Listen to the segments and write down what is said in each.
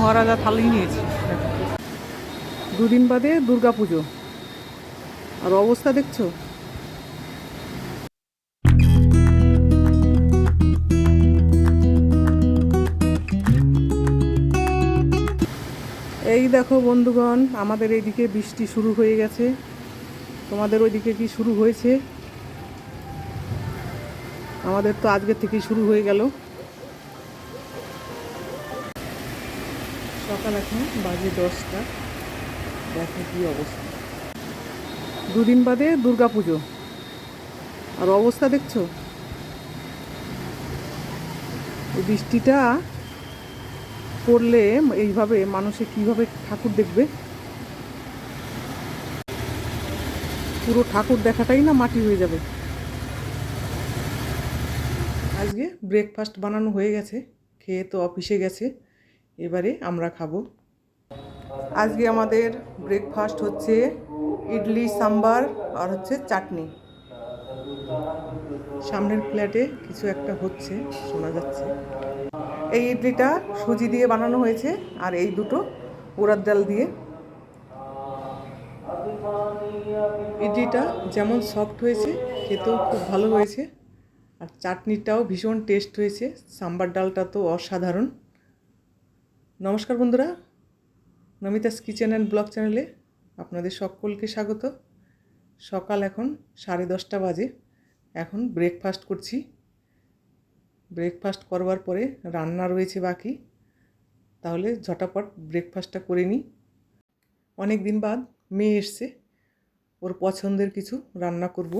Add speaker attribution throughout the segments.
Speaker 1: মহারাজা থালি নিয়েছি। দুদিন বাদে দুর্গা পুজো আর অবস্থা দেখছ? এই দেখো বন্ধুগণ, আমাদের এইদিকে বৃষ্টি শুরু হয়ে গেছে। তোমাদের ওইদিকে কি শুরু হয়েছে? আমাদের তো আজকের থেকেই শুরু হয়ে গেল। সকাল এখন, বাজে দশটা। দেখো কি অবস্থা। দুদিন বাদে দুর্গা পুজো আর অবস্থা দেখছ? এই বৃষ্টিটা পড়লে এইভাবে মানুষে কীভাবে ঠাকুর দেখবে? পুরো ঠাকুর দেখাটাই না মাটি হয়ে যাবে। আজকে ব্রেকফাস্ট বানানো হয়ে গেছে, খেয়ে তো অফিসে গেছে। এবারে আমরা খাব। আজকে আমাদের ব্রেকফাস্ট হচ্ছে ইডলি, সাম্বার আর হচ্ছে চাটনি। সামনের প্লেটে কিছু একটা হচ্ছে, শোনা যাচ্ছে। এই ইডলিটা সুজি দিয়ে বানানো হয়েছে আর এই দুটো উড়ার ডাল দিয়ে। ইডলিটা যেমন সফট হয়েছে, খেতেও খুব ভালো হয়েছে। আর চাটনিটাও ভীষণ টেস্ট হয়েছে। সাম্বার ডালটা তো অসাধারণ। নমস্কার বন্ধুরা, নমিতাস কিচেন অ্যান্ড ব্লগ চ্যানেলে আপনাদের সকলকে স্বাগত। সকাল এখন সাড়ে দশটা বাজে, এখন ব্রেকফাস্ট করছি। ব্রেকফাস্ট করবার পরে রান্না রয়েছে বাকি, তাহলে ঝটাপট ব্রেকফাস্টটা করে নিই। অনেক দিন বাদ মেয়ে এসছে, ওর পছন্দের কিছু রান্না করব।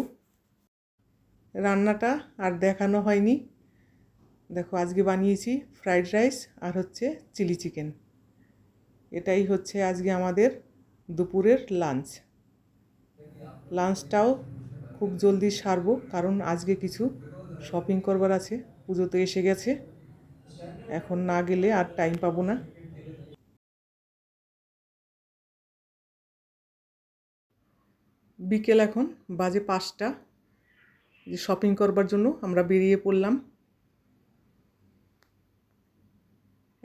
Speaker 1: রান্নাটা আর দেখানো হয়নি দেখো, আজকে বানিয়েছি ফ্রাইড রাইস আর হচ্ছে চিলি চিকেন। এটাই হচ্ছে আজকে আমাদের দুপুরের লাঞ্চ। লাঞ্চটাও খুব জলদি সারবো, কারণ আজকে কিছু শপিং করবার আছে, পুজো তো এসে গেছে। এখন না গেলে আর টাইম পাবো না। বিকেল এখন, বাজে পাঁচটা। শপিং করবার জন্য আমরা বেরিয়ে পড়লাম।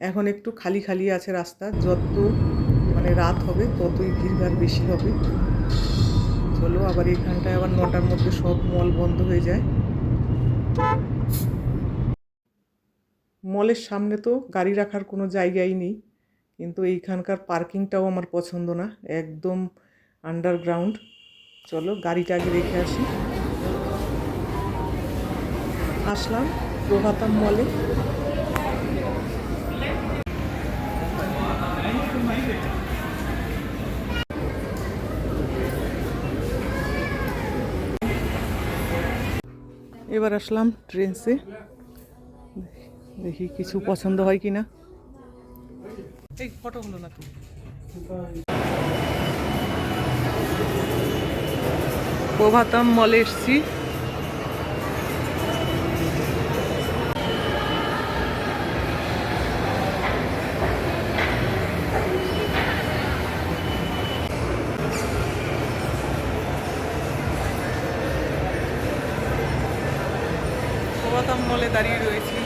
Speaker 1: এখন একটু খালি খালি আছে রাস্তা, যত মানে রাত হবে ততই ভিড়ভাড় বেশি হবে। চলো আবার এখানটায় আবার নটার মধ্যে সব মল বন্ধ হয়ে যায়। মলের সামনে তো গাড়ি রাখার কোনো জায়গাই নেই, কিন্তু এইখানকার পার্কিংটাও আমার পছন্দ না, একদম আন্ডারগ্রাউন্ড চলো গাড়িটা আগে রেখে আসি। আসলাম প্রভাতাম মলে। এবার আসলাম ট্রেন্সে। দেখি কিছু পছন্দ হয় কি না এই ফটো হলো না প্রভাতম মলে এসছি। প্রভাতম মলে দাঁড়িয়ে রয়েছি।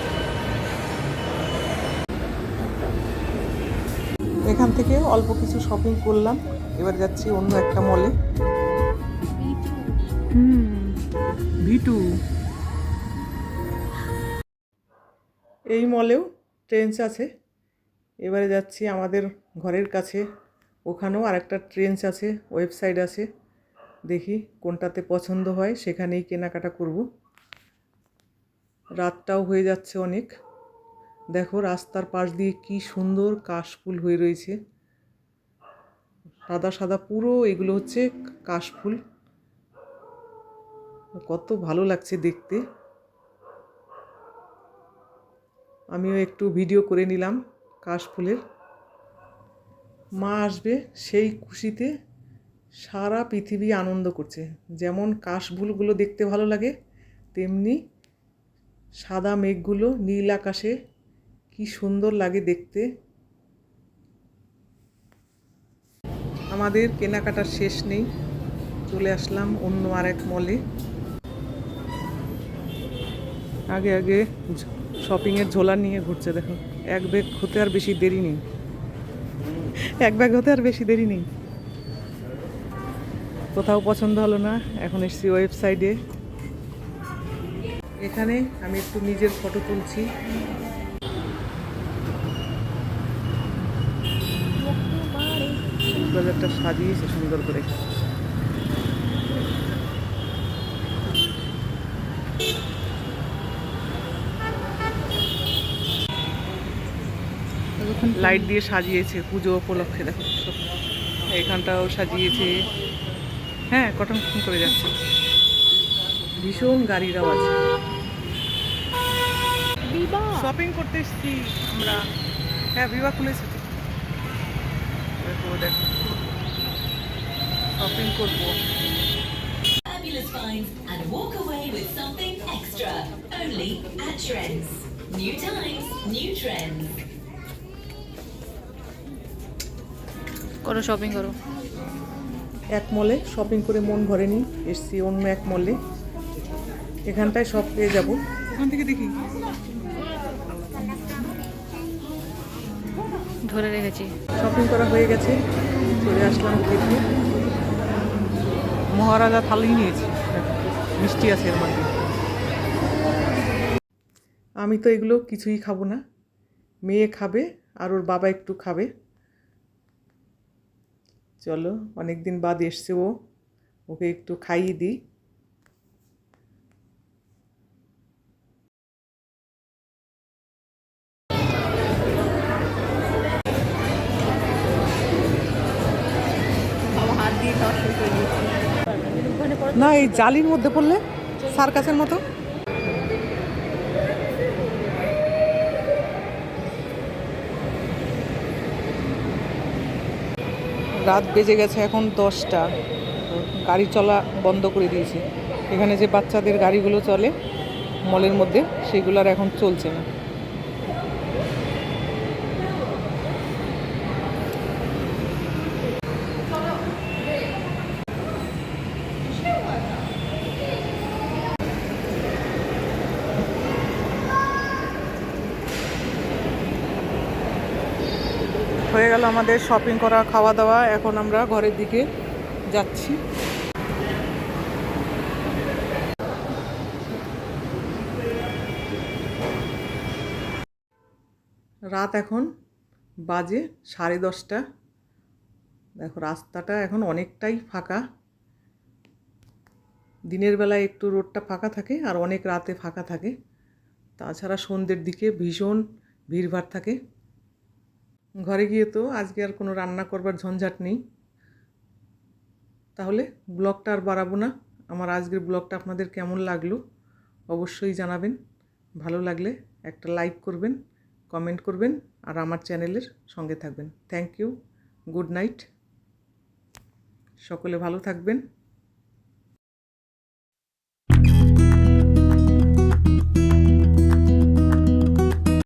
Speaker 1: এখান থেকে অল্প কিছু শপিং করলাম এবার যাচ্ছি অন্য একটা মলে হুম ভিটু এই মলেও ট্রেন্স আছে। এবারে যাচ্ছি আমাদের ঘরের কাছে। ওখানেও আর একটা ট্রেন্স আছে ওয়েবসাইট আছে। দেখি কোনটাতে পছন্দ হয় সেখানেই কেনাকাটা করব। রাতটাও হয়ে যাচ্ছে অনেক। দেখো রাস্তার পাশ দিয়ে কি সুন্দর কাশফুল হয়ে রয়েছে। সাদা সাদা পুরো এগুলো হচ্ছে কাশফুল। কত ভালো লাগছে দেখতে। আমিও একটু ভিডিও করে নিলাম কাশফুলের। মা আসবে সেই খুশিতে সারা পৃথিবী আনন্দ করছে। যেমন কাশফুলগুলো দেখতে ভালো লাগে, তেমনি সাদা মেঘগুলো নীল আকাশে কি সুন্দর লাগে দেখতে। আমাদের কেনাকাটার শেষ নেই, চলে আসলাম অন্য আর এক মলে আগে আগে শপিংয়ের ঝোলা নিয়ে ঘুরছে, দেখো। এক ব্যাগ হতে আর বেশি দেরি নেই। এক ব্যাগ হতে আর বেশি দেরি নেই। কোথাও পছন্দ হলো না, এখন এসছি ওয়েবসাইটে এখানে আমি একটু নিজের ফটো তুলছি। বাজারটা সাজিয়েছে সুন্দর করে। লাইট দিয়ে সাজিয়েছে পুজো উপলক্ষে, দেখো। এখানটাও সাজিয়েছে। হ্যাঁ কটন করে যাচ্ছে? ভীষণ গাড়ির আওয়াজ শপিং করতে এসেছি আমরা হ্যাঁ বিবাহ খুলেছে তো। দেখো দেখো শপিং করব
Speaker 2: finds and walk away with something extra. Only at Trends. New times, new trends.
Speaker 3: করো শপিং করো
Speaker 1: এক মলে শপিং করে মন ভরেনি এসছি অন্য এক মলে এখানটায় সব পেয়ে যাব। ওখান থেকে দেখি।
Speaker 3: ধরে রেখেছি।
Speaker 1: শপিং করা হয়ে গেছে। চলে আসলাম খেতে। মহারাজা থালি নিয়েছি। মিষ্টি আছে এর মধ্যে। আমি তো এগুলো কিছুই খাব না। মেয়ে খাবে আর ওর বাবা একটু খাবে। চলো অনেক দিন বাদ এসছে ও। ওকে একটু খাইয়ে দিই। না, এই জালির মধ্যে পড়লে? সার্কাসের মতো? রাত বেজে গেছে এখন দশটা। গাড়ি চলা বন্ধ করে দিয়েছে। এখানে যে বাচ্চাদের গাড়িগুলো চলে, মলের মধ্যে, সেগুলো আর এখন চলছে না। হয়ে গেল আমাদের শপিং করা, খাওয়া দাওয়া। এখন আমরা ঘরের দিকে যাচ্ছি। রাত এখন বাজে সাড়ে দশটা। দেখো, রাস্তাটা এখন অনেকটাই ফাঁকা। দিনের বেলায় একটু রোডটা ফাঁকা থাকে আর অনেক রাতে ফাঁকা থাকে। তাছাড়া সন্ধ্যের দিকে ভীষণ ভিড়ভাড় থাকে। ঘরে গিয়ে তো আজকে আর কোনো রান্না করবার ঝঞ্ঝাট নেই। তাহলে ব্লগটা আর বাড়াবো না। আমার আজকের ব্লগটা আপনাদের কেমন লাগল অবশ্যই জানাবেন। ভালো লাগলে একটা লাইক করবেন, কমেন্ট করবেন আর আমার চ্যানেলের সঙ্গে থাকবেন। Thank you, good night. সকলে ভালো থাকবেন।